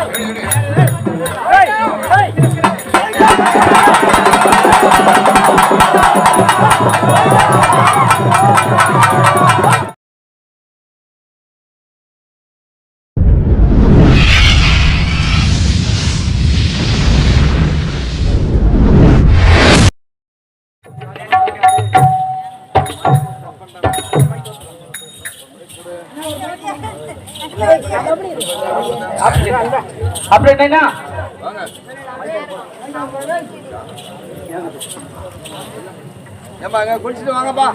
அப்புறம் என்னன்னா ஏம்பா அங்க குளிச்சுட்டு வாங்கப்பா.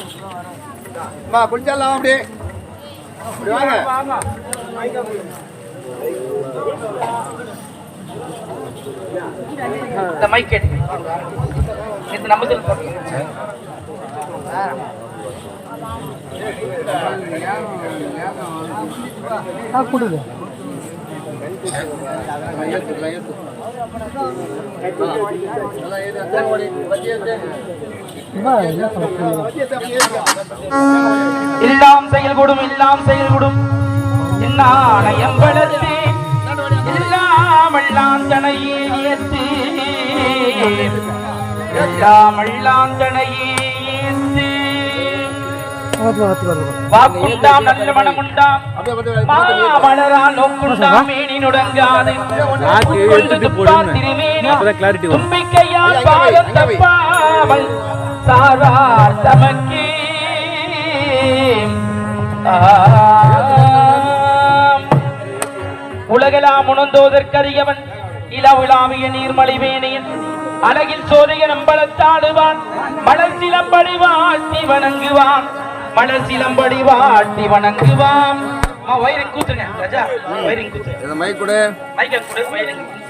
அம்மா குளிச்சிடலாம் அப்படி அப்படி வாங்க. இந்த மைக் கேட்டு. இந்த நம்ம எல்லாம் செயல்கூடும் எல்லாம் செயல்கூடும் என்னாணயம் வளர்த்து எல்லாம் எல்லாம் தனையே ஏத்து. எல்லாம் எல்லாம் தனையே ஏத்து. வாக்குண்டாம் நல்ல மனமுண்டாம். மாமலரால் நோக்குண்டாம் மேனி நுடங்காது. திருமேனி தும்பிக்கையால் சாரார் தமக்கே. உலகெல்லாம் உணர்ந்தோதற்கரியவன் இளவிழாவிய நீர்மலை வேணியன் அழகில் சோதைய நம்பளத்தாடுவான் மலர் சிலம்படி வாழ்த்தி வணங்குவான் மலர் சிலம்படி வாழ்த்தி வணங்குவான். வயிறின் கூத்துங்க ராஜா வயிறின் கூத்து இந்த மைக் கொடு. மைக்க கொடு வயிறின் கூத்து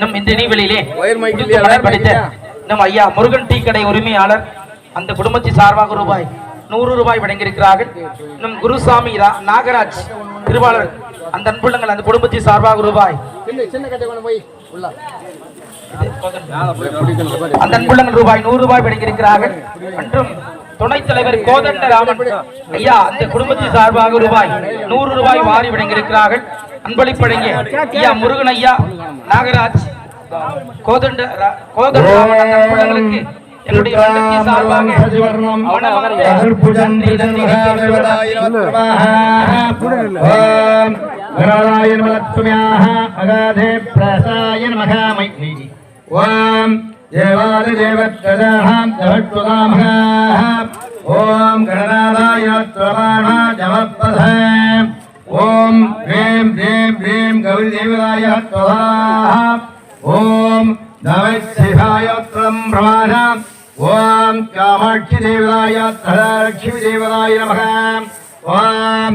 நம் இந்த மைக் படித்த? நம் ஐயா முருகன் டீ கடை உரிமையாளர் அந்த குடும்பத்தின் சார்பாக ரூபாய் நூறு ரூபாய் வழங்கியிருக்கிறார்கள். நம் குருசாமி நாகராஜ் திருவாளர் அந்த அன்புள்ளங்கள் அந்த குடும்பத்தின் சார்பாக ரூபாய். அந்த அன்புள்ளங்கள் ரூபாய் நூறு ரூபாய் வழங்கியிருக்கிறார்கள். மற்றும் துணைத் தலைவர் கோதண்ட ராமன். ஐயா அந்த குடும்பத்தின் சார்பாக ரூபாய் நூறு ரூபாய் வாரி வழங்கியிருக்கிறார்கள். அன்பளிப்படங்கிய ஐயா முருகன் ஐயா நாகராஜ் கோதண்ட கோதண்ட ராமன் என்னுடைய சார்பாக மனமார்ந்த நன்றி நன்றி ஓம் देवादिदेवत्प्रजाहान्तभट्टुकामकाः ॐ गणनादाय त्वमाणा जमत्पथे ॐ ह्रीं ह्रीं ह्रीं गौरीदेवताय त्वधाः ॐ नवशिवाय त्वं प्रमाण ॐ कामाक्षिदेवताय त्वलक्ष्मीदेवताय नमः ॐ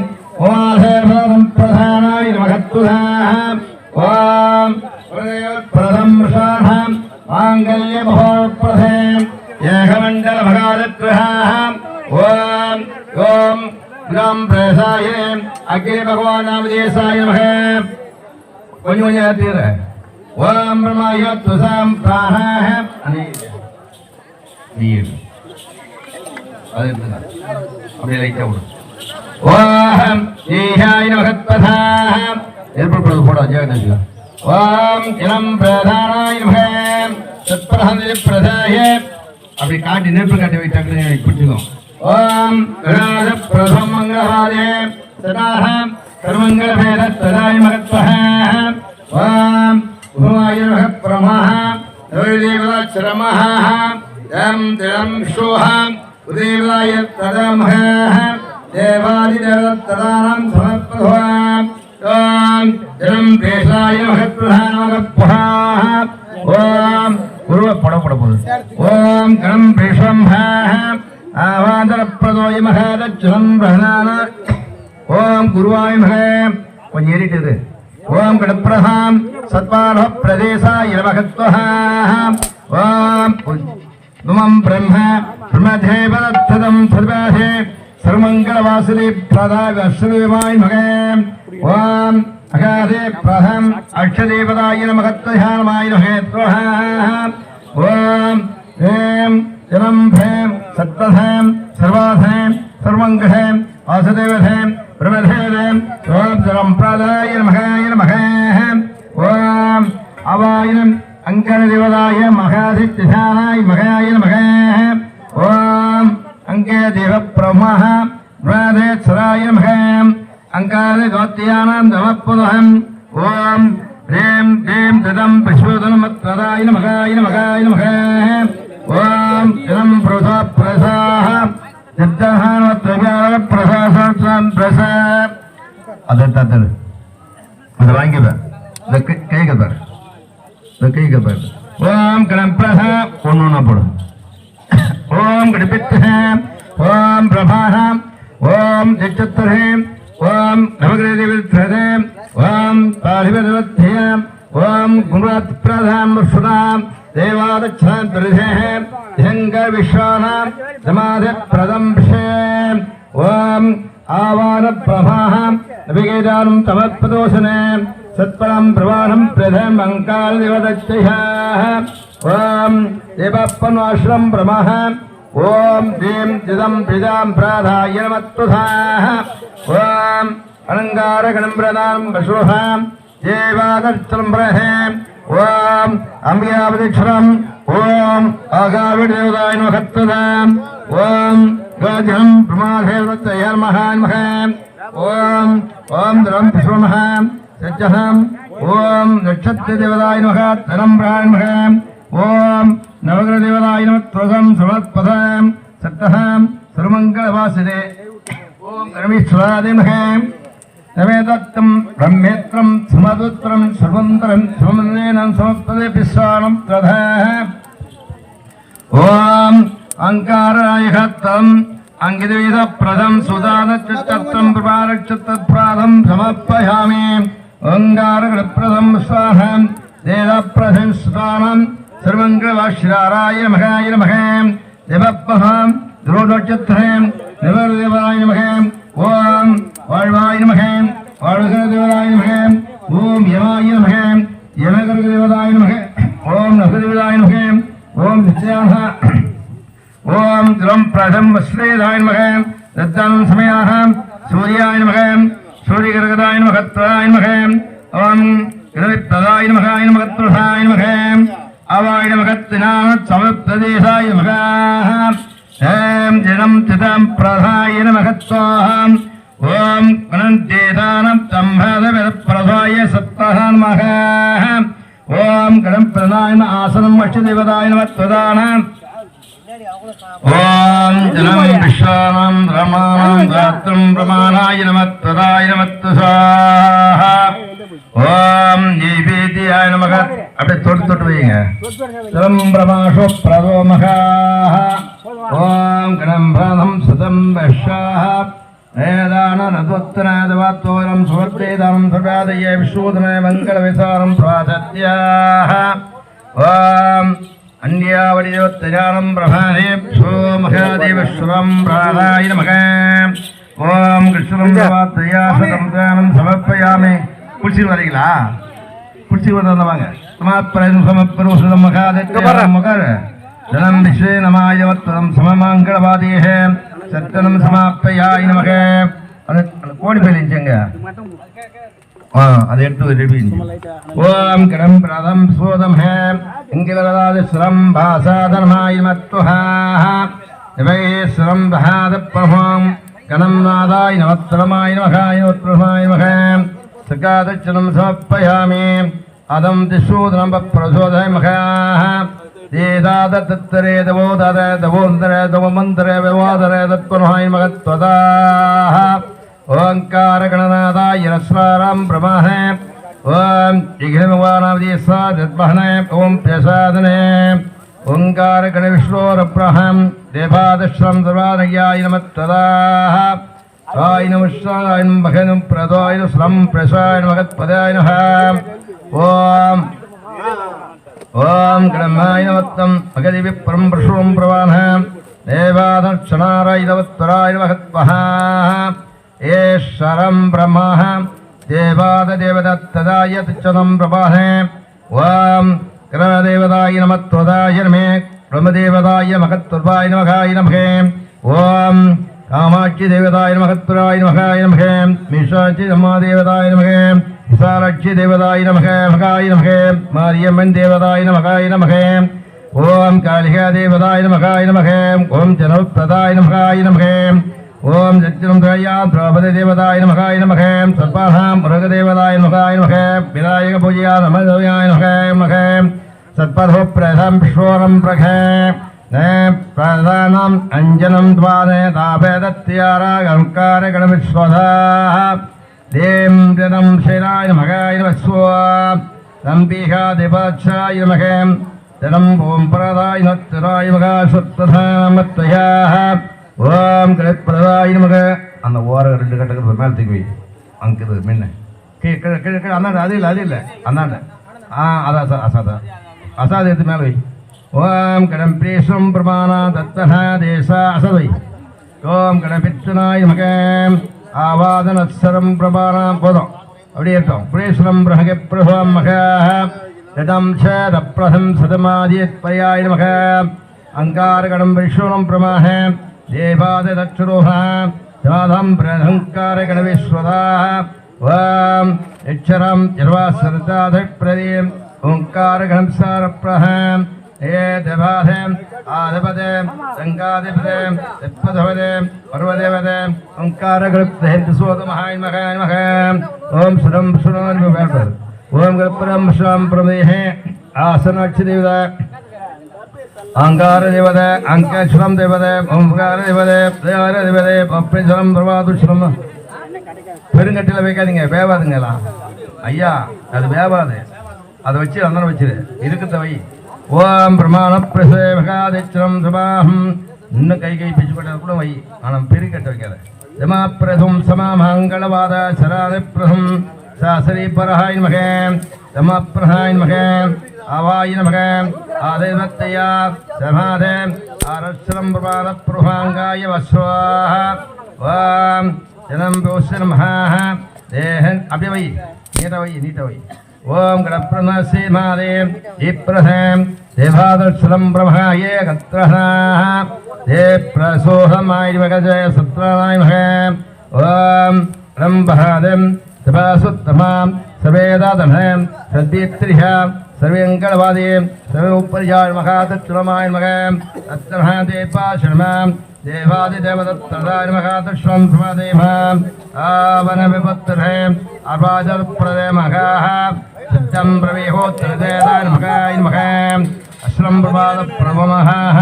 ॐ प्रधानाय नमः त्वधाः ॐ प्रदं प्रधानाम् மாங்கல்ய மகோத்பிரதம் ஏகமண்டல மகாரத்ரஹாம் ஓம் ஓம் கம் பிரசாய. அக்னி பகவான் நாமதேசாய மக கொஞ்சம் கொஞ்சம் ஏற்றிடுற ஓம் பிரமாய துசாம் பிராணாக நீர் அது அப்படியே லைட்டா விடும் ஓம் ஈஹாய மகத்பதாம் ஏற்படுறது போட ஜெகதேஷ் ஓம் இளம் பிரதானாய நமக. பிரதாய. அப்படி காட்டி நெருப்பு காட்டி வைத்தாங்க பிடிச்சிக்கும் ஓம் விராஜ பிரதம் மங்களவாதே சதாஹம் கர்மங்கள பேர ததாய மகத்வஹம் ஓம் உமாய நமக பிரமஹம் தேவதேவதாச்சரமஹம் யம் திரம் ஷோஹம் உதேவாய ததமஹம் தேவாதிதேவதத்ததானம் சமப்பிரவாம் ஓம் தினம் பேஷாய மகத்வஹாமகப்புஹாம் ஓம் குருவ பட பட போகுது ஓம் கணம் பேஷம்பஹம் ஆவாந்தர பிரதோய மகாதச்சுரம் பிரஹனான ஓம் குருவாய் மக கொஞ்சம் ஏறிட்டது ஓம் கடப்பிரதாம் சத்வாரோ பிரதேசாய மகத்வஹாம் ஓம் நுமம் பிரம்ம பிரம்மதேவதத்ததம் சர்வாசே திருமங்கலவாசினி பிரதாய் அஸ்வதிவாய் மகே ஓம் அகாதே பிரதம் அக்ஷதேவதாய நமகத்தயானமாய் நகேத்வஹ ஓம் ஏம் ஜலம் பிரேம் சத்தசேம் சர்வாசேம் சர்வங்கசேம் வாசுதேவசேம் பிரமதேவதேம் ஓம் ஜலம் பிரதாய நமகாய நமகே ஓம் அவாயினம் அங்கன தேவதாய மகாதி திசானாய் மகாய நமகே தேவ பிரமஹ வேதேஸ்வராய மகம் அங்கார ஜோத்தியானாம் தவப்புதகம் ஓம் ரேம் ரேம் திதம் விஸ்வதனமத்வதாய நமகாய நமகாய நமக ஓம் திதம் பிரசா பிரசாஹ சித்தஹானத்ரவியார பிரசாசாம் பிரசா அதை தத்தது இதை வாங்கிப்பேன் இந்த கைக்கு பாரு இந்த கைக்கு பாரு ஓம் கிளம்பரஹ ஒன்று ஒன்றா போடும் ஓம் கடிபித்தஹ ஓம் பிரபாः ஓம் திச்சத்துரே ஓம் நவகிரதிவித்ரதே ஓம் பாலிவதவத்ய ஓம் குணாத் பிரதாம் சுதாம் தேவாதச்சான் பிரதேः தியங்க விஸ்வானாம் சமாதி பிரதம்ஷே ஓம் ஆவான பிரபாः நவிகேதானம் தமத்பதோஷனே சத்பரம் பிரவாணம் பிரதம் அங்கால் தேவதச்சைः ஓம் தேவப்பன்வாஸ்ரம் பிரமः ஓம் தீம் திதம் பிதாம் பிராதாய நமத்துதாः ஓம் அலங்காரகணம் பிரதாம் வசுகாம் தேவாதர்ச்சலம் பிரஹே ஓம் அம்பியாவதிக்ஷரம் ஓம் ஆகாவிடேவதாய நமகத்துதாம் ஓம் காஜம் பிரமாதேவதய மகான்மக ஓம் ஓம் தரம் விஸ்வமஹ சச்சஹம் ஓம் நவகிரதேவதாய தேவதாய நமக தரம் பிரான்மக ஓம் நமத்வகம் சமத்பதம் சத்தஹம் சர்வமங்கலவாசிதே ஓம் ரமேஸ்வராதிமக நவேதத்தம் பிரம்மேத்திரம் சுமதுத்திரம் சுமந்திரம் சுமந்தேனம் சமப்பதே பிஸ்வானம் ததः ஓம் அங்காராயகத்தம் அங்கிதவீத பிரதம் சுதான சித்தத்தம் பிரபாரட்சத்தத் பிரபாரட்சத்தத்பிராதம் சமர்ப்பயாமி ஓங்காரகணப்பிரதம் ஸ்வாஹம் தேதப்பிரதம் சுதானம் சர்வங்கவாஷ்ராராய மகாய நமக தேவப்பகாம் துரோடோட்சத்திரம் நிவர்தேவாய நமக ஓம் வாழ்வாய நமக வாழ்கிற தேவதாய நமக ஓம் யமாய நமக யமகர தேவதாய நமக ஓம் நகதேவதாய நமக ஓம் நித்யாக ஓம் திரம் பிரதம் வஸ்ரேதாய நமக தத்தானம் சமயாக சூர்யாய நமக சூரியகரகதாய நமகத்வாய நமக ஓம் இரவித்ததாய நமகாய நமகத்வசாய நமக அவாய நமகத்தினான சமப்ரதேசாய நமக ஏம் ஜனம் திதம் பிரதாய நமகத்வாம் ஓம் கணந்தேதானம் தம்பதவித பிரதாய சத்தகான் மக ஓம் கணம் பிரதாய ஆசனம் அஷ்டதேவதாய நமத்வதானம் ஓம் ஜனம் விஸ்வானம் ரமானம் ராத்திரம் பிரமாணாய நமத்வதாய ஓம் நைவேத்தியாய நமக அப்படியே தொட்டு தொட்டு வைங்க தம் பிரமாஷோ பிரதோ மகாஹ ஓம் கணம் பிராதம் சுதம் வஷாஹ வேதானநத்வத்தனாதவாத்தோரம் சுவர்த்தேதானம் சகாதய விஸ்வோதன மங்களவிசாரம் பிராதத்யாஹ ஓம் அந்யாவடிதேவத்தஜானம் பிரபாரே சோ மகாதேவஸ்வரம் பிராதாய நமக ஓம் கிருஷ்ணம் பிரபாத்யாசதம் தானம் சமர்ப்பயாமே குடிச்சிட்டு வரீங்களா? சுதம் மகாதத்யம் மகார ஜனம் விஸ்வே நமாயவத்வதம் சமமாங்களவாதேஹ சத்தனம் சமாப்பயாய் நமக. கோடி ஆ அதை எடுத்து ஓம் கிரம் பிரதம் சோதம் ஹே. இங்கிலதாதி ஸ்ரம் பாசாதர்மாய் மத்துஹாஹ இவை ஸ்ரம் பிரமம். கணம் நாதாய் நவத்திரமாய் நமகாய் நவத்திரமாய் நமக. శ్రీకాదక్షిణం సమర్పయామి అదం దిశూదనం ప్రచోదయమహయాః ఏదాదత్తరే దవోదరే దవోందరే దవమందరే వివాదరే దత్వనహాయ మహత్వదాః ఓంకారగణనాథాయ రస్వారాం బ్రహ్మణే ఓం జిఘ్నమవానావదీసా దద్మహనే ఓం ప్రసాదనే ఓంకారగణ విష్ణోరప్రహం దేవాదశ్రం సర్వానయ్యాయ నమత్వదాః आय नमस्ताय नम भगनं प्रदाय स्लम प्रसाय भगत पदाय नमः ओम ओम ग्रमाय नमत्तम भगति विप्रम प्रशुम प्रवाह देवादर्शनाराय नमत्तराय भगत्वः ईश्वरं ब्रह्मः देवाददेवदत्तदाय तच्चनं प्रवाहे ओम क्रमदेवदाय नमत्वदाय नमे ब्रह्मदेवदाय भगत्वदाय नमः नमः ओम நமகே ஓம் காமாட்சி தேவதாய மகத்வராய நமகாய நமகே மீஷாட்சி அம்மாதேவதாய நமகே விசாலாட்சி தேவதாய நமக மகாய நமகே மாரியம்மன் தேவதாய நமகாய நமகே ஓம் காளிகா தேவதாய நமகாய நமகே ஓம் ஜனோத்பதாய நமகாய நமகே ஓம் சச்சிரம் திரயாம் திரௌபதி தேவதாய நமகாய நமகே சர்பானாம் முருகதேவதாய நமகாய நமகே விநாயக பூஜையா நமதேவாய நமகாய நமகே சத்பதோ பிரதம் விஸ்வோரம் பிரகே ந பிரதானம் அஞ்சனம் துவானே தாபேதத்யாராகங்கார கணவிஸ்வதாः தேம் ஜனம் சேனாய நமகாய நமஸ்வா நம்பிகா தேவாச்சாய நமகே தனம் ஓம் பிரதாய நத்திராய மகா சுத்ததாமத்வயாக ஓம் கிழப்பிரதாய நமக அந்த ஓர ரெண்டு கட்டக்கு மேலே தூக்கி வை அங்குது முன்ன கீழே கீழே கீழே அந்தாண்ட அது இல்லை அது இல்லை அந்தாண்ட ஆ அதான் அசா அசாதா அசாத எடுத்து மேலே வை ஓம் கடம் பிரேஷம் பிரமாணா தத்தனா தேசா அசதை ஓம் கடபித்தனாய் மகம் ஆவாதனத்சரம் பிரபாணம் போதும். அப்படியே இருக்கும் பிரேஸ்வரம் பிரஹக பிரபம் மக. ஜடம் சதப்பிரதம் சதமாதியத் பரியாய நமக. அங்காரகடம் விஸ்வரம் பிரமாக தேவாத தச்சுரோஹ ஜாதம் பிரஹங்காரகணவிஸ்வதா ஓம் எச்சரம் ஜர்வாசரதாத பிரதீம். ஓங்கார கணம் ஏ தேவாதம் ஆதபதே சங்காதிபதே திப்பதவதே பர்வதேவதே ஓங்காரகளுப்தேந்து சோத மகாய் மகாய் மக ஓம் சுரம் சுரம் வேண்டது ஓம் கல்பரம் ஸ்ரம் பிரமேஹே. ஆசனாட்சி தேவதா அங்கார தேவத அங்கேஸ்வரம் தேவத ஓம்கார தேவத தேவார தேவத பப்ரேஸ்வரம் பிரபாதுஸ்வரம் பெருங்கட்டில வைக்காதீங்க வேவாதுங்களா ஐயா அது வேவாது. அதை வச்சு அந்த வச்சிரு. இருக்குத்த வை. ஓம் பிரமாண பிரசே மகாதிச்சரம் சமாஹம் இன்னும் கை கை பிச்சு போட்டது கூட வை. ஆனால் பெரு கட்ட வைக்காத. ஜமா பிரதும் சமா சராதி பிரதம் சாசரி பரஹாய் மகே ஜமா பிரஹாய் மகே ஆவாய் நமக. ஆதேவத்தையா. சமாதே. அரசரம் பிரபாத பிரபாங்காய வஸ்வாஹ. ஓம். ஜனம் பூஷன் மகாஹ தேகன் அப்படியே வை. நீட்ட வை. நீட்ட வை. ஓம் கடப்பிரணசே மாதே இப்பிரசம் தேவாதர்ஷலம் பிரமஹாயே கத்ரஹாஹ தே பிரசோஹமாய் மகஜய சத்ரானாய் மக ஓம் ரம்பஹாதம் சபாசுத்தமாம் சவேதாதனம் சத்யத்ரிஹாம் சர்வேங்கடவாதே சர்வே உப்பரியாழ் மகாதச்சுரமாய் மக அத்தரஹா தேபாஷணமாம் தேவாதி தேவதத்தராய் மகாதஸ்வம் சுமதேமாம் ஆவன விபத்திரே அபாஜல் பிரதே மகாஹ சித்தம் பிரவேஹோத்திரதேதாய் மகாய் மகாம் அஸ்ரம் பிரபாத பிரபமஹாஹ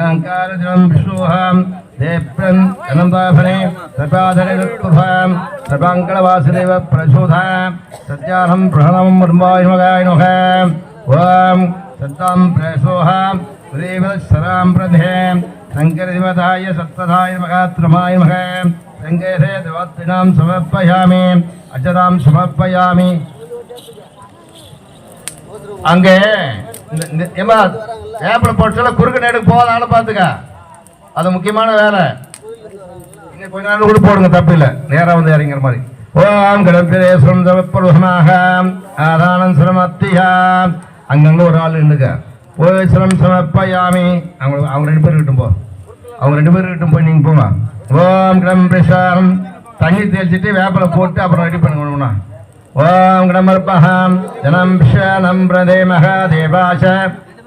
அங்காரஜனம் விஷ்ணுஹாம் தேப்ரன் அனந்தாபனே சர்வாதரே ருத்துபாம் சர்வாங்கடவாசுதேவ பிரசோதாம் சத்யானம் பிரஹணம் மர்மாய் மகாய் மகாம் ஓம் சத்தாம் பிரசோஹாம் தேவசராம் பிரதேம் சங்கரதிவதாய சத்வதாய மகாத்ரமாய மகாம் சங்கேதே தேவத்தினாம் சமர்ப்பயாமி அஜதாம் சமர்ப்பயாமி அங்கே இந்த- இந்த ஏமா வேப்பில குறுக்கு நேடுக்கு போகாத பார்த்துக்க. அது முக்கியமான வேலை. இங்க கொஞ்ச நாள் கூட போடுங்க தப்பு இல்லை நேரா வந்து இறங்குற மாதிரி. ஓம் கடப்பிரேஸ்வரம் தவப்பருவமாக ஆதானம் சிரமத்தியா. அங்கங்க ஒரு ஆள் நின்றுக்க ஓய் சிரம் சமப்பயாமி அவங்க அவங்க ரெண்டு பேரும் கிட்டும் போ. அவங்க ரெண்டு பேரும் கிட்டும் போய் நீங்க போங்க. ஓம் கிடம் தண்ணி தெளிச்சிட்டு வேப்பில போட்டு அப்புறம் ரெடி பண்ணுங்க ஓம் கிடமர்பகாம் ஜனம் விஷனம் பிரதே மகாதேவாச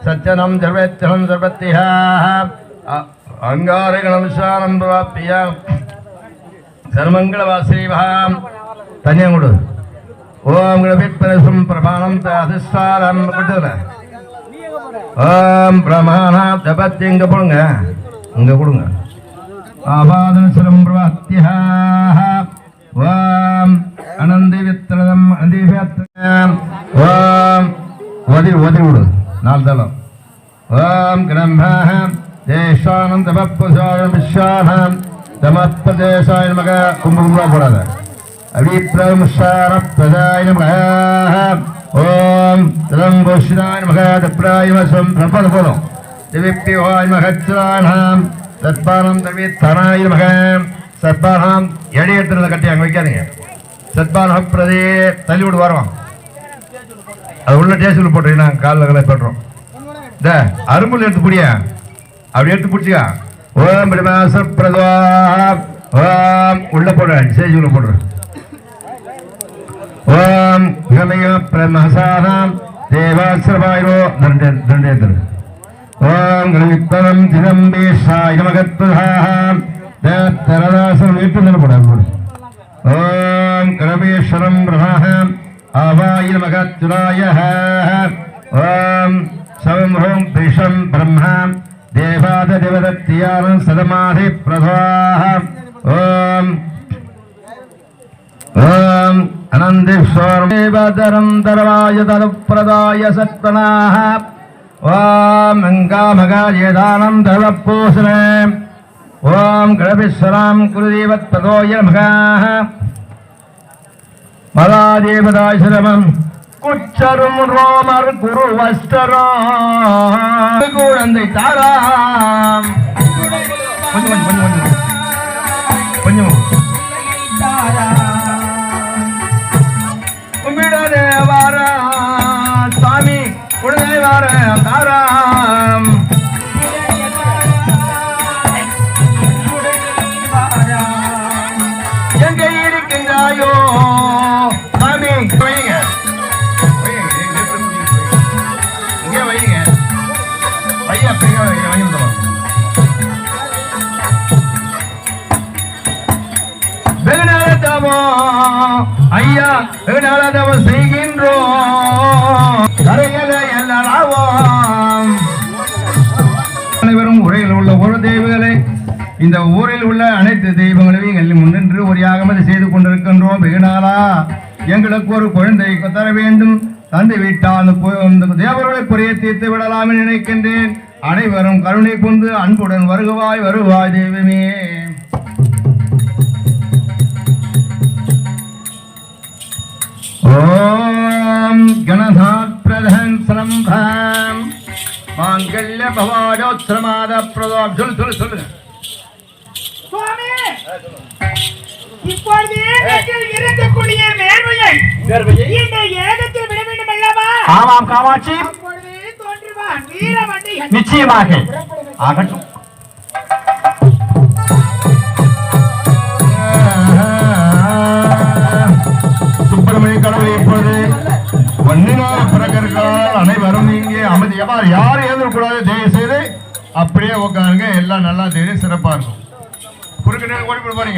சத்யனம் சர்வேச்சனம் சர்வத்தியா அங்காரகணம் சாரம் பிராப்பியா சர்மங்களவாசீவாம் தனியம் கொடு. ஓம் கிடபிப்பரசும் பிரமாணம் அதிஸ்தாரம் ஓம் பிரமாணா தபத்தி இங்க போடுங்க. இங்க கொடுங்க. ஆபாதனசுரம் பிரவாத்தியா ஓம் அனந்தி வித்தனம் அந்திவித்தனம் ஓம். ஒதி ஒதி விடு. நாலு தளம். ஓம். கிரம்பாஹ. தேசானம் தமப்புசாரம் விஸ்வானம் தமப்பதேசாய நமக. கும்ப கும்பா போடாத. அபிப்பிரமுஷார பிரதாய நமக. ஓம். தலங்கோஷிதாய நமக. தப்ராய வசம் பிரபல போதும் திவிப்பிவாய் மகச்சானாம் சத்பானம் தவித்தனாய நமக. சத்பானம் எடி எடுத்துறத கட்டி அங்கே வைக்காதீங்க. சத்பானம் பிரதே தள்ளி விடு வரோம். அது உள்ள டேஸ்டில் போட்டுருக்கீங்க நாங்கள் காலில் கலை பண்ணுறோம் இந்த அரும்புல எடுத்து பிடிய? அப்படி எடுத்து பிடிச்சிக்கா ஓம் பிரமாச பிரதா ஓம் உள்ள போடுற ஸ்டேஜ் உள்ள போடுற ஓம் கமய பிரமசானாம் தேவாசிரமாயோ தண்டே தண்டேந்திர ஓம் கணவித்தனம் தினம்பேஷாய மகத்வதாம் தரதாசனம் வீட்டு போட. ஓம் ஓம் கணபேஸ்வரம் பிரதாம் ஆவாய மகத்ராய ஓம் சவம் ஹோம் பிஷம் பிரம்மா தேவாத தேவதத்தியானம் சதமாதி பிரதாம் ஓம் ஓம் அனந்தீஸ்வரம் தரவாய தரப்பிரதாய சத்வனாக ஓம் மங்காமகாயதானம் தரப்பூசனே ஓம் கடபீஸ்வராம் குருதீவத்பதோய மகாக மகாதேவதாசிரமம் குச்சரும் ரோமர் குரு வஸ்தரம் குழந்தை தாராம். கொஞ்சம் கொஞ்சம் கொஞ்சம். கொஞ்சம். கும்பிடதே வார சாமி குழந்தை வார தாரா. ஐயா செய்கின்றோம். அனைவரும் உரையில் உள்ள ஒரு தெய்வங்களை இந்த ஊரில் உள்ள அனைத்து தெய்வங்களையும் எங்கள் முன்னின்று ஒரு யாகமதி செய்து கொண்டிருக்கின்றோம். வெகுநாளா எங்களுக்கு ஒரு குழந்தை தர வேண்டும். தந்து விட்டால் அந்த தேவர்களை குறைய தீர்த்து விடலாம் என்று நினைக்கின்றேன். அனைவரும் கருணை கொண்டு அன்புடன் வருகவாய் வருவாய் தெய்வமே. சொல்லு சொல்லு சொல்லு சுவாமி இப்பொழுது ஏகத்தில் இருக்கக்கூடிய மேன்மையை இந்த ஏகத்தில் விட வேண்டும் அல்லவா? ஆமாம் காமாட்சி. அப்பொழுது தோன்றுவான் வீரமண்டை நிச்சயமாக. ஆகட்டும். இப்பொழுது வன்னினார பிறகர்கள் அனைவரும் இங்கே அமைதியமா யாரும் எழுதக்கூடாது தயவு செய்து அப்படியே உட்காருங்க எல்லாம் நல்லா தெரியும் சிறப்பா இருக்கும். குறுக்கு நேரம் ஓடி போட.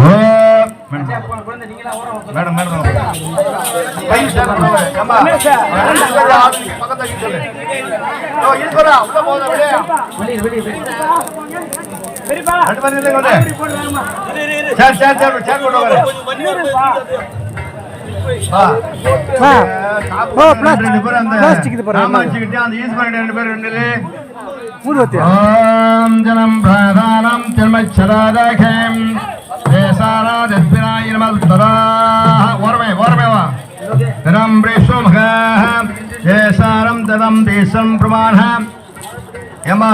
ஓ, மேடம் பக்கத்துல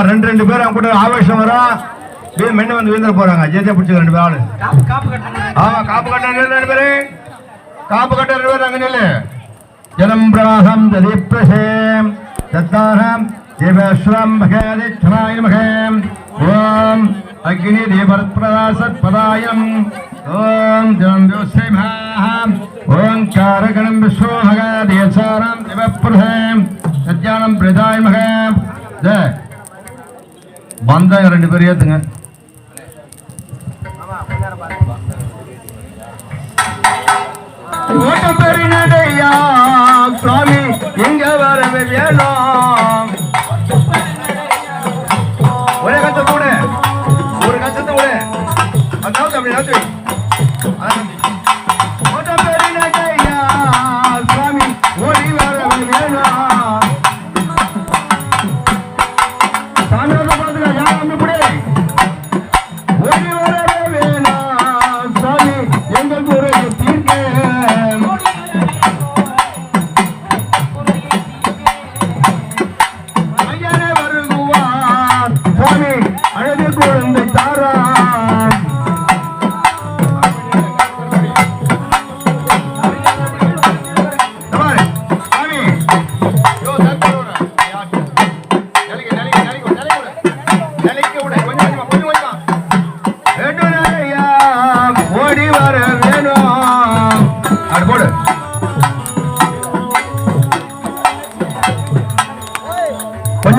ரெண்டு ரெண்டு பேரும் கூட ஆவேசம் வரும் மென்னு வந்து விழுந்துட போறாங்க? ஜெயிச்சா பிடிச்சி ரெண்டு பேர் ஆளு. ஆமா காப்பு கட்ட ரெண்டு பேரு காப்பு கட்ட ரெண்டு பேர் அங்க நில்லு. ஜலம் பிராகம் ததீப்ரசேம் தத்தாரம் தேவேஸ்வரம் மகேதி மகேம் ஓம் அக்னி தேவரத்பிரதாசத் பதாயம். ஓம் ஜலம் யோசேமாம் ஓம் காரகணம் விஸ்வோ மகாதேசாரம் தேவப்பிரசேம் சத்யானம் பிரதாய மகேம் ஜெய் வந்தாங்க ரெண்டு பேர் ஏத்துங்க. ஓட்ட பெருநடையா சுவாமி இங்க வரது வேணும் ஒரே கத்த கூட ஒரு கத்தத்தை கூட. அதாவது அப்படி நகர்த்து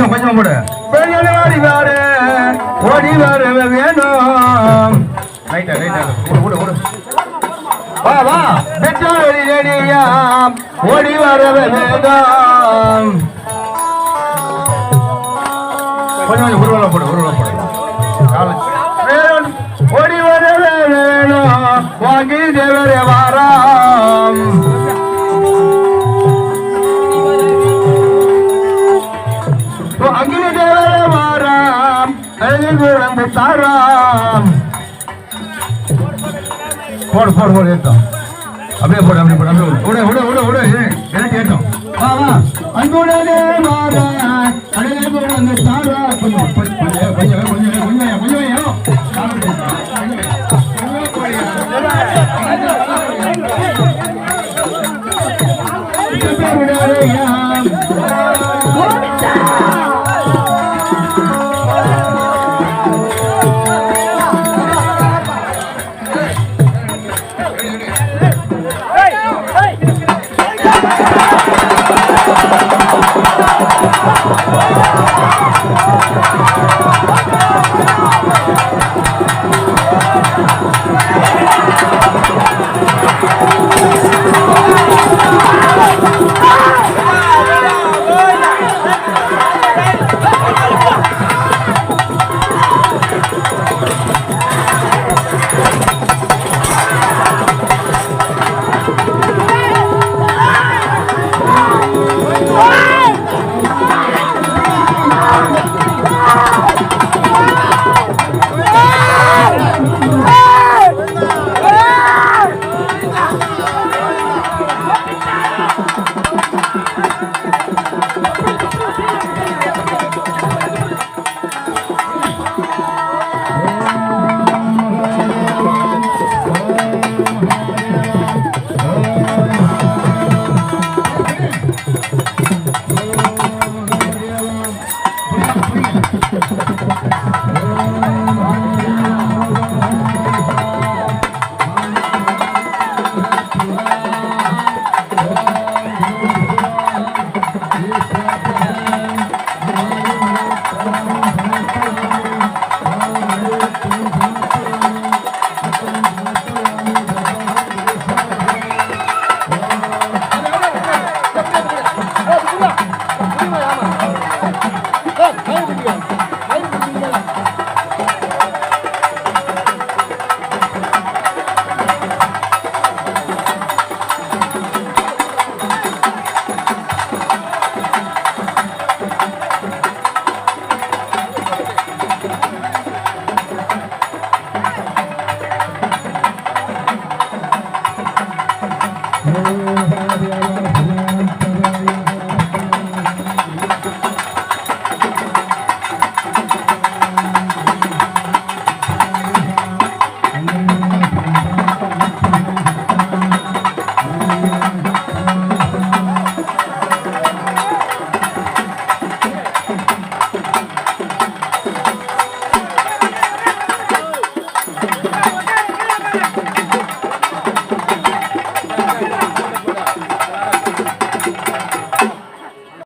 கொஞ்சம் கூட. பெண்கள் ஓடி வாரு ஓடி வர வேணும். ரைட்டா ரைட்டா கூட கூட கூட வா வா. பெற்றோடி ரெடியா ஓடி வர வேண்டாம் கொஞ்சம் கொஞ்சம் உருவலம் போடு உருவலம் போடு. காலை- வேணும், ஓடி வர வேணும். வாங்கி தேவரே வாராம் குழந்தை தாராம். போடு போடு போடு ஏத்தம். அப்படியே போடு அப்படியே போடு அப்படியே போடு. விட விட விட விட. எனக்கு ஏத்தம். வா வா. அன்புடனே மாறா அழகு குழந்தை தாரா. கொஞ்சம் கொஞ்சம் கொஞ்சம் கொஞ்சம்.